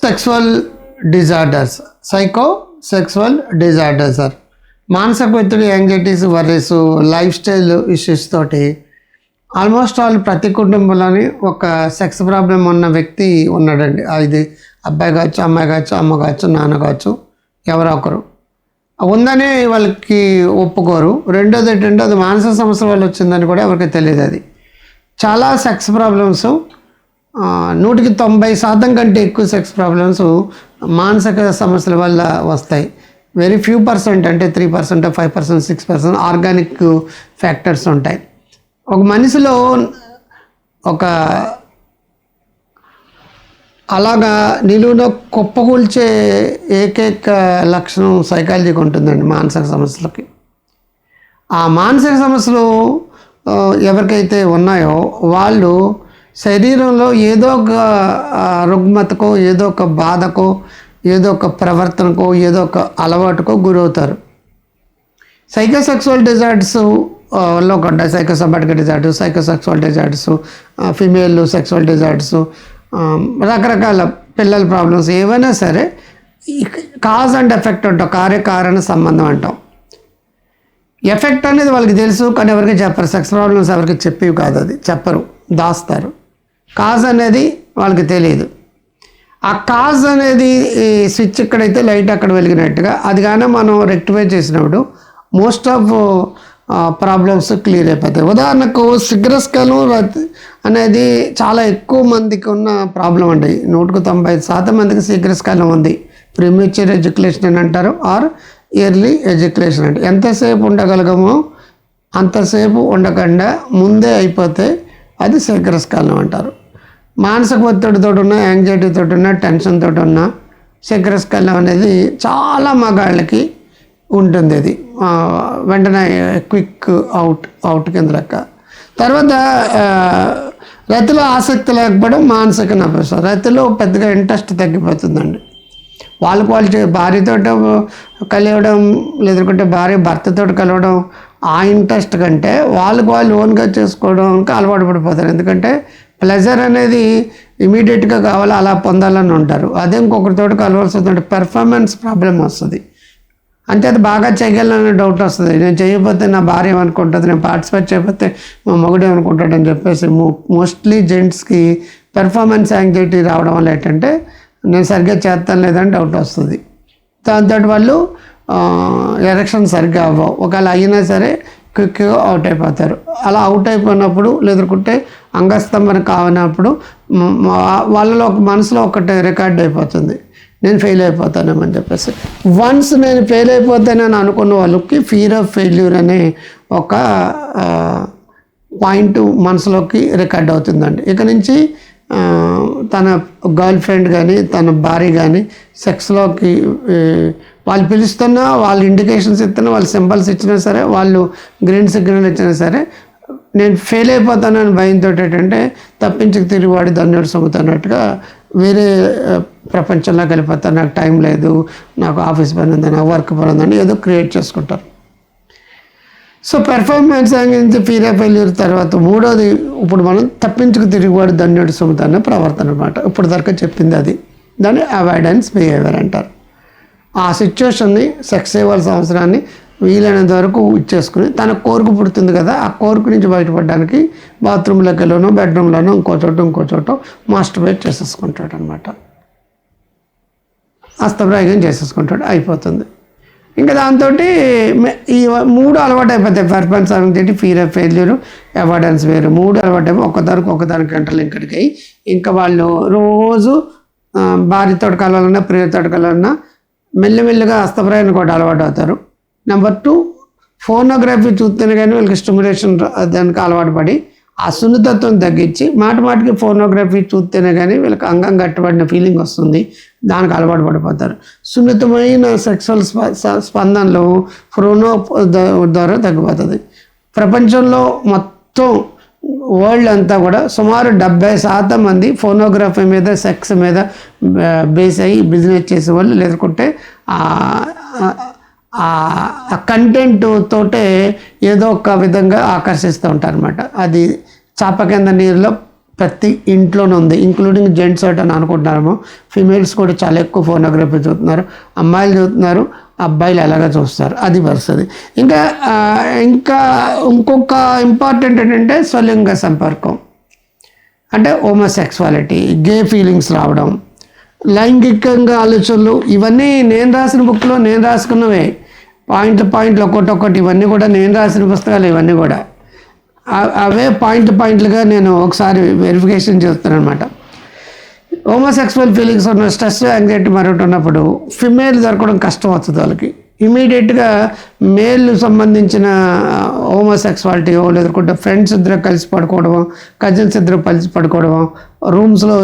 Sexual disorders psychosexual disorders sir మానసిక ఒత్తిడి anxieties worries life style issues తోటి almost all ప్రతి కుటుంబంలోని ఒక సెక్స్ ప్రాబ్లం ఉన్న వ్యక్తి ఉన్నాడండి. ఇది అబ్బాయి కావచ్చు అమ్మాయి కావచ్చు అమ్మ కావచ్చు నాన్న కావచ్చు ఎవరో ఒకరు. ఉందని వాళ్ళకి ఒప్పుకోరు. రెండోది ఏంటంటే అది మానసిక సమస్య వల్ల వచ్చిందని కూడా ఎవరికి తెలియదు అది. చాలా సెక్స్ ప్రాబ్లమ్స్ నూటికి తొంభై శాతం కంటే ఎక్కువ సెక్స్ ప్రాబ్లమ్స్ మానసిక సమస్యల వల్ల వస్తాయి. వెరీ ఫ్యూ పర్సెంట్ అంటే three percent five percent six percent organic factors ఉంటాయి. ఒక మనిషిలో ఒక అలాగా నిలువున కుప్పకూల్చే ఏకైక లక్షణం సైకాలజీకి ఉంటుందండి మానసిక సమస్యలకి. ఆ మానసిక సమస్యలు ఎవరికైతే ఉన్నాయో వాళ్ళు శరీరంలో ఏదో ఒక రుగ్మతకో ఏదో ఒక బాధకో ఏదో ఒక ప్రవర్తనకో ఏదో ఒక అలవాటుకో గురవుతారు. సైకోసెక్సువల్ డిజార్డ్స్లో కూడా psychosomatic disorders psychosexual disorders female sexual disorders రకరకాల పిల్లల ప్రాబ్లమ్స్ ఏవైనా సరే కాజ్ అండ్ ఎఫెక్ట్ అంటాం. కార్యకారణ సంబంధం అంటాం. ఎఫెక్ట్ అనేది వాళ్ళకి తెలుసు కానీ ఎవరికి చెప్పరు. సెక్స్ ప్రాబ్లమ్స్ ఎవరికి చెప్పేవి కాదు అది. చెప్పరు. దాస్తారు. కాజ్ అనేది వాళ్ళకి తెలియదు ఆ కాజ్ అనేది స్విచ్ ఇక్కడైతే లైట్ అక్కడ వెలిగినట్టుగా అది కానీ మనం రెక్టిఫై చేసినప్పుడు మోస్ట్ ఆఫ్ ప్రాబ్లమ్స్ క్లియర్ అయిపోతాయి. ఉదాహరణకు సిగ్రస్కలం అనేది చాలా ఎక్కువ మందికి ఉన్న ప్రాబ్లం అండి. నూటికి తొంభై ఐదు శాతం మందికి సిగ్రస్కలం ఉంది. ప్రిమ్యూచర్ ఎడ్యుకేషన్ అని అంటారు ఆర్ ఇయర్లీ ఎడ్యుకేషన్ అంటే ఎంతసేపు ఉండగలగమో? అంతసేపు ఉండకుండా ముందే అయిపోతే అది శీఘ్రస్కాలం అంటారు. మానసిక ఒత్తిడితో ఉన్న యాంగ్జైటీతో ఉన్న టెన్షన్ తోటి ఉన్న శీఘ్రస్కాలం అనేది చాలా మగాళ్ళకి ఉంటుంది అది. వెంటనే క్విక్ అవుట్ అవుట్ కింద లెక్క. తర్వాత రైతులు రతిలో ఆసక్తి లేకపోవడం మానసిక నభ్యసం రతిలో పెద్దగా ఇంట్రెస్ట్ తగ్గిపోతుందండి. వాళ్ళకి వాళ్ళు భార్యతో కలవడం లేదంటే భార్య భర్తతో కలవడం ఆ ఇంట్రెస్ట్ కంటే వాళ్ళకి వాళ్ళు ఓన్గా చేసుకోవడానికి అలవాటు పడిపోతారు. ఎందుకంటే ప్లెజర్ అనేది ఇమీడియట్గా కావాలి అలా పొందాలని ఉంటారు. అదే ఇంకొకరితో కలవాల్సి వస్తుంది. పెర్ఫార్మెన్స్ ప్రాబ్లం వస్తుంది. అంతే అది బాగా చేయగలనని డౌట్ వస్తుంది. నేను చేయకపోతే నా భార్య ఏమనుకుంటుంది? నేను పార్టిసిపేట్ చేయకపోతే మా మొగుడు ఏమనుకుంటాడు అని చెప్పేసి మోస్ట్లీ జెంట్స్కి పెర్ఫార్మెన్స్ యాంగ్జైటీ రావడం వల్ల ఏంటంటే నేను సరిగ్గా చేస్తాను లేదని డౌట్ వస్తుంది. దాంతో వాళ్ళు ఎలక్షన్ సరిగ్గా అవ్వవు. ఒకవేళ అయినా సరే క్విక్గా అవుట్ అయిపోతారు. అలా అవుట్ అయిపోయినప్పుడు లేదుకుంటే అంగస్తంభన కావనప్పుడు వాళ్ళలో ఒక మనసులో ఒకటి రికార్డ్ అయిపోతుంది. నేను ఫెయిల్ అయిపోతానేమని చెప్పేసి. వన్స్ నేను ఫెయిల్ అయిపోతానని అనుకున్న వాళ్ళకి ఫీర్ ఆఫ్ ఫెయిల్యూర్ అనే ఒక పాయింట్ మనసులోకి రికార్డ్ అవుతుందండి. ఇక నుంచి తన గర్ల్ ఫ్రెండ్ కానీ తన భార్య కానీ సెక్స్లోకి వాళ్ళు పిలుస్తున్నా వాళ్ళు ఇండికేషన్స్ ఇస్తున్నా వాళ్ళు సింబల్స్ ఇచ్చినా సరే వాళ్ళు గ్రీన్ సిగ్నల్ ఇచ్చినా సరే నేను ఫెయిల్ అయిపోతానని భయంతో ఏంటంటే తప్పించుకు తిరిగివాడి ధన్యుడు సొమ్ముతున్నట్టుగా వేరే ప్రపంచంలో ప్రపంచంలోకి వెళ్ళిపోతాను నాకు టైం లేదు నాకు ఆఫీస్ పని ఉందని నాకు వర్క్ పని ఉందని ఏదో క్రియేట్ చేసుకుంటారు. సో పెర్ఫార్మెన్స్ అనేది ఫీల్ ఆఫ్ ఫెయిల్యూర్ తర్వాత మూడోది ఇప్పుడు మనం తప్పించుకు తిరిగివాడు ధన్యుడు సుమతాన్ని ప్రవర్తన అనమాట ఇప్పుడు దాకా చెప్పింది అది. దాన్ని అవాయిడెన్స్ బిహేవియర్ అంటారు. ఆ సిచ్యువేషన్ని సెక్స్ ఇవ్వాల్సిన అవసరాన్ని వీలైనంత వరకు ఇచ్చేసుకుని తన కోరిక పుడుతుంది కదా ఆ కోరిక నుంచి బయటపడడానికి బాత్రూంలోకెళ్ళనో బెడ్రూమ్లోనో ఇంకో చోట ఇంకో చోట మాస్టర్బేట్ చేసేసుకుంటాడు అనమాట అస్తప్రాయం చేసేసుకుంటాడు. అయిపోతుంది. ఇంకా దాంతో ఈ మూడు అలవాటు అయిపోతాయి పర్ఫార్మెన్స్ అనేది ఫీర్ ఆఫ్ ఫెయిల్యూర్ అవార్డెన్స్ వేరు. మూడు అలవాటు అయిపోయి ఒకదానికి ఒకదానికి గంటలు ఇక్కడికి అయ్యి ఇంకా వాళ్ళు రోజు ఆ, భార్యతో కలవాలన్నా ప్రియులతో కలవాలన్నా మెల్లమెల్లగా హస్తప్రయాణం కూడా అలవాటు అవుతారు నెంబర్ టూ ఫోనోగ్రఫీ చూస్తేనే కానీ వీళ్ళకి స్టిమ్యులేషన్ దానికి అలవాటు పడి ఆ సున్నితత్వం తగ్గించి మాట మాటికి ఫోనోగ్రఫీ చూస్తేనే కానీ వీళ్ళకి అంగం కట్టబడిన ఫీలింగ్ వస్తుంది. దానికి అలవాటు పడిపోతారు. సున్నితమైన సెక్సువల్ స్ప స్పందనలు ఫ్రోనో ద్వారా తగ్గిపోతుంది ప్రపంచంలో మొత్తం వరల్డ్ అంతా కూడా సుమారు డెబ్బై శాతం మంది ఫోనోగ్రఫీ మీద సెక్స్ మీద బేస్ అయ్యి బిజినెస్ చేసే వాళ్ళు లేకుంటే ఆ కంటెంట్ తోటే ఏదో ఒక విధంగా ఆకర్షిస్తూ ఉంటారు అనమాట అది చాప కింద నీరులో ప్రతి ఇంట్లోనే ఉంది ఇంక్లూడింగ్ జెంట్స్ అని అనుకుంటున్నారేమో. ఫీమేల్స్ కూడా చాలా ఎక్కువ ఫోనోగ్రఫీ చూస్తున్నారు. అమ్మాయిలు చూస్తున్నారు అబ్బాయిలు ఎలాగ చూస్తారు. అది వస్తుంది ఇంకా ఇంకా ఇంకొక ఇంపార్టెంట్ ఏంటంటే స్వలింగ సంపర్కం. అంటే హోమోసెక్సువాలిటీ గే ఫీలింగ్స్ రావడం లైంగికంగా ఆలోచనలు ఇవన్నీ నేను రాసిన బుక్లో నేను రాసుకున్నవే. పాయింట్లు పాయింట్లు ఒక్కొక్కటి ఒక్కటి ఇవన్నీ కూడా నేను రాసిన పుస్తకాలు ఇవన్నీ కూడా. అవే పాయింట్ పాయింట్లుగా నేను ఒకసారి వెరిఫికేషన్ చేస్తాను అనమాట హోమోసెక్సువల్ ఫీలింగ్స్ ఉన్న స్ట్రెస్ యాంగ్జైటీ మరొకటి ఉన్నప్పుడు ఫిమేల్ దొరకడం కష్టం అవుతుంది వాళ్ళకి. ఇమీడియట్గా మేల్ సంబంధించిన హోమోసెక్సువాలిటీ లేదుకుంటే ఫ్రెండ్స్ ఇద్దరు కలిసి పడుకోవడము కజిన్స్ ఇద్దరు కలిసి పడుకోవడము రూమ్స్లో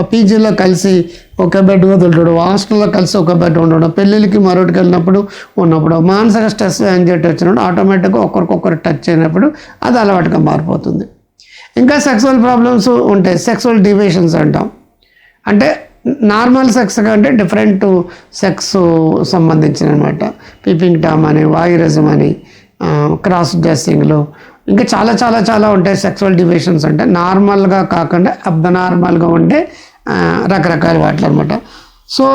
పీజీలో కలిసి ఒక బెడ్ వదులుకోవడం హాస్టల్లో కలిసి ఒక బెడ్ ఉండడం పెళ్ళిళ్ళకి మరొకటికి వెళ్ళినప్పుడు ఉన్నప్పుడు మానసిక స్ట్రెస్ యాంగ్జైటీ వచ్చినప్పుడు ఆటోమేటిక్గా ఒకరికొకరు టచ్ అయినప్పుడు అది అలవాటుగా మారిపోతుంది. ఇంకా సెక్సువల్ ప్రాబ్లమ్స్ ఉంటాయి. సెక్సువల్ డివేషన్స్ అంటాం. అంటే నార్మల్ సెక్స్ కంటే డిఫరెంట్ సెక్స్ సంబంధించిన అనమాట పీపింగ్ టామ్ అని వాయిరజం అని క్రాస్ డ్రెస్సింగ్లు ఇంకా చాలా చాలా చాలా ఉంటాయి సెక్సువల్ డివిషన్స్ అంటే. నార్మల్గా కాకుండా అబ్నార్మల్గా ఉండే రకరకాల వాటిలు అనమాట సో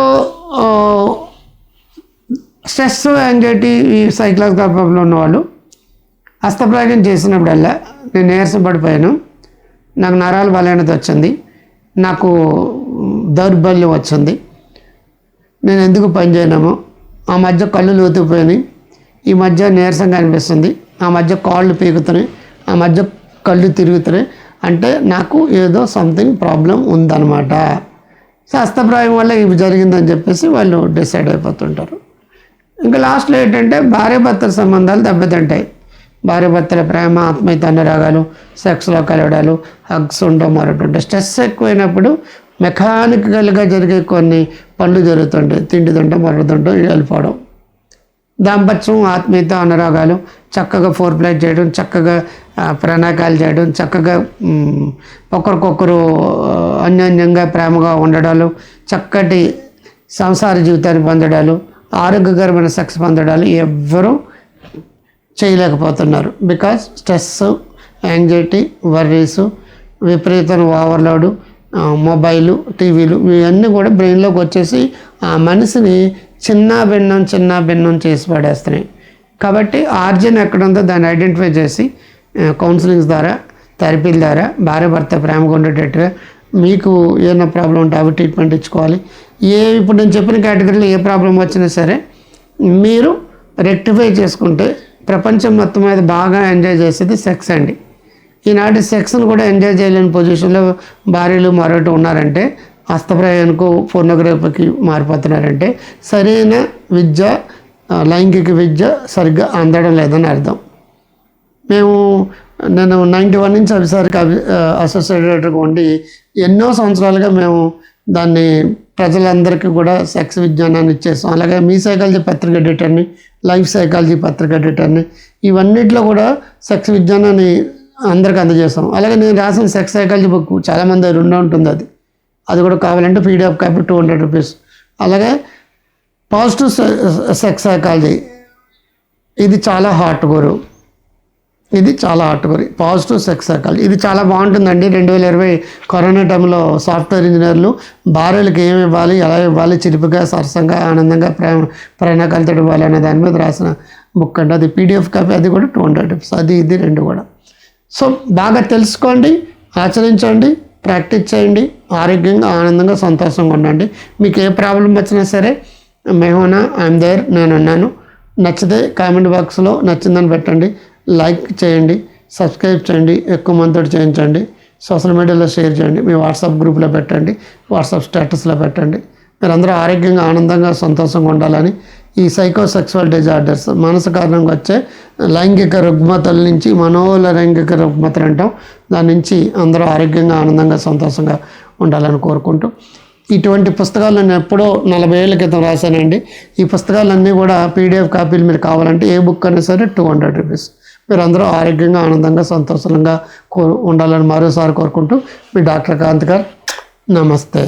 స్ట్రెస్ యాంగ్జైటీ ఈ సైకలాజికల్ ప్రాబ్లం ఉన్నవాళ్ళు హస్తప్రాయం చేసినప్పుడల్లా నేను నీరసం పడిపోయాను. నాకు నరాలు బలహీనత వచ్చింది. నాకు దౌర్బల్యం వచ్చింది. నేను ఎందుకు పని ఆ మధ్య కళ్ళు లోతుపోయినాయి ఈ మధ్య నీరసంగా అనిపిస్తుంది. ఆ మధ్య కాళ్ళు పీకుతున్నాయి. ఆ మధ్య కళ్ళు తిరుగుతున్నాయి. అంటే నాకు ఏదో సంథింగ్ ప్రాబ్లం ఉందన్నమాట. శాస్త్రప్రాయం వల్ల ఇవి జరిగిందని చెప్పేసి వాళ్ళు డిసైడ్ అయిపోతుంటారు. ఇంకా లాస్ట్లో ఏంటంటే భార్యాభర్తల సంబంధాలు దెబ్బతింటాయి. భార్యాభర్తల ప్రేమ ఆత్మీయత అనురాగాలు సెక్స్లో కలవడాలు హగ్స్ ఉండడం మరొకటి ఉంటాయి స్ట్రెస్ ఎక్కువైనప్పుడు మెకానికల్గా జరిగే కొన్ని పనులు జరుగుతుంటాయి. తిండి తింటాం మరొకటి తింటాం వెళ్ళిపోవడం దాంపత్యం ఆత్మీయత అనురాగాలు చక్కగా ఫోర్ ప్లే చేయడం చక్కగా ప్రణాకాలు చేయడం చక్కగా ఒకరికొకరు అన్యోన్యంగా ప్రేమగా ఉండడాలు చక్కటి సంసార జీవితాన్ని పొందడాలు ఆరోగ్యకరమైన సెక్స్ పొందడాలు ఎవ్వరూ చేయలేకపోతున్నారు. బికాస్ స్ట్రెస్ యాంగ్జైటీ వర్రీస్ విపరీతం ఓవర్లోడు మొబైలు టీవీలు ఇవన్నీ కూడా బ్రెయిన్లోకి వచ్చేసి ఆ మనిషిని చిన్న భిన్నం చిన్న భిన్నం చేసి పడేస్తున్నాయి. కాబట్టి ఆర్జిన్ ఎక్కడ ఉందో దాన్ని ఐడెంటిఫై చేసి కౌన్సిలింగ్స్ ద్వారా థెరపీల ద్వారా భార్య భర్త ప్రేమగా ఉండేటట్టుగా మీకు ఏమైనా ప్రాబ్లం ఉంటే అవి ట్రీట్మెంట్ ఇచ్చుకోవాలి. ఏ ఇప్పుడు నేను చెప్పిన కేటగిరీలో ఏ ప్రాబ్లం వచ్చినా సరే మీరు రెక్టిఫై చేసుకుంటే ప్రపంచం మొత్తం మీద బాగా ఎంజాయ్ చేసేది సెక్స్ అండి. ఈనాటి సెక్స్ను కూడా ఎంజాయ్ చేయలేని పొజిషన్లో భార్యలు మరొకటి ఉన్నారంటే హస్తప్రయాణకు ఫోనోగ్రఫీకి మారిపోతున్నారంటే సరైన విద్య లైంగిక విద్య సరిగ్గా అందడం లేదని అర్థం. మేము నేను నైంటీ వన్ నుంచి అభిసారికి అభి అసోసియేటర్గా ఉండి ఎన్నో సంవత్సరాలుగా మేము దాన్ని ప్రజలందరికీ కూడా సెక్స్ విజ్ఞానాన్ని ఇచ్చేస్తాం అలాగే మీ సైకాలజీ పత్రిక ఎడిటర్ని లైఫ్ సైకాలజీ పత్రిక ఎడిటర్ని ఇవన్నిట్లో కూడా సెక్స్ విజ్ఞానాన్ని అందరికీ అందజేస్తాం అలాగే నేను రాసిన సెక్స్ సైకాలజీ బుక్ చాలామంది దగ్గర ఉంటుంది అది. అది కూడా కావాలంటే PDF copy two hundred rupees. అలాగే పాజిటివ్ సెక్స్ సైకాలజీ. ఇది చాలా హార్ట్ గురు. ఇది చాలా ఆటగరి పాజిటివ్ సెక్స్ సైకాలజీ. ఇది చాలా బాగుంటుందండి. రెండు వేల ఇరవై కరోనా టైంలో సాఫ్ట్వేర్ ఇంజనీర్లు భార్యలకు ఏమి ఇవ్వాలి ఎలా ఇవ్వాలి చిలిపిగా సరసంగా ఆనందంగా ప్రేమ ప్రణాళికలతో ఇవ్వాలి అనే దాని మీద రాసిన బుక్ అండి. అది పీడిఎఫ్ కాపీ అది కూడా టూ హండ్రెడ్ రూపీస్. అది ఇది రెండు కూడా. సో బాగా తెలుసుకోండి ఆచరించండి. ప్రాక్టీస్ చేయండి. ఆరోగ్యంగా ఆనందంగా సంతోషంగా ఉండండి. మీకు ఏ ప్రాబ్లం వచ్చినా సరే మేమోనా ఐఎమ్ దేర్ నేను ఉన్నాను. నచ్చితే కామెంట్ బాక్స్లో నచ్చిందని పెట్టండి. లైక్ చేయండి సబ్స్క్రైబ్ చేయండి ఎక్కువ మందితో చేయించండి. సోషల్ మీడియాలో షేర్ చేయండి మీ వాట్సాప్ గ్రూప్లో పెట్టండి వాట్సాప్ స్టేటస్లో పెట్టండి. మీరందరూ ఆరోగ్యంగా ఆనందంగా సంతోషంగా ఉండాలని ఈ సైకోసెక్సువల్ డిజార్డర్స్ మనసు కారణంగా వచ్చే లైంగిక రుగ్మతల నుంచి మనోల లైంగిక రుగ్మతలు అంటాం. దాని నుంచి అందరూ ఆరోగ్యంగా ఆనందంగా సంతోషంగా ఉండాలని కోరుకుంటూ ఇటువంటి పుస్తకాలు నేను ఎప్పుడో నలభై ఏళ్ళ క్రితం రాశానండి. ఈ పుస్తకాలన్నీ కూడా పీడిఎఫ్ కాపీలు మీరు కావాలంటే ఏ బుక్ అయినా సరే టూ హండ్రెడ్ రూపీస్. మీరు అందరూ ఆరోగ్యంగా ఆనందంగా సంతోషంగా కో ఉండాలని మరోసారి కోరుకుంటూ మీ డాక్టర్ కాంత్ గారు నమస్తే.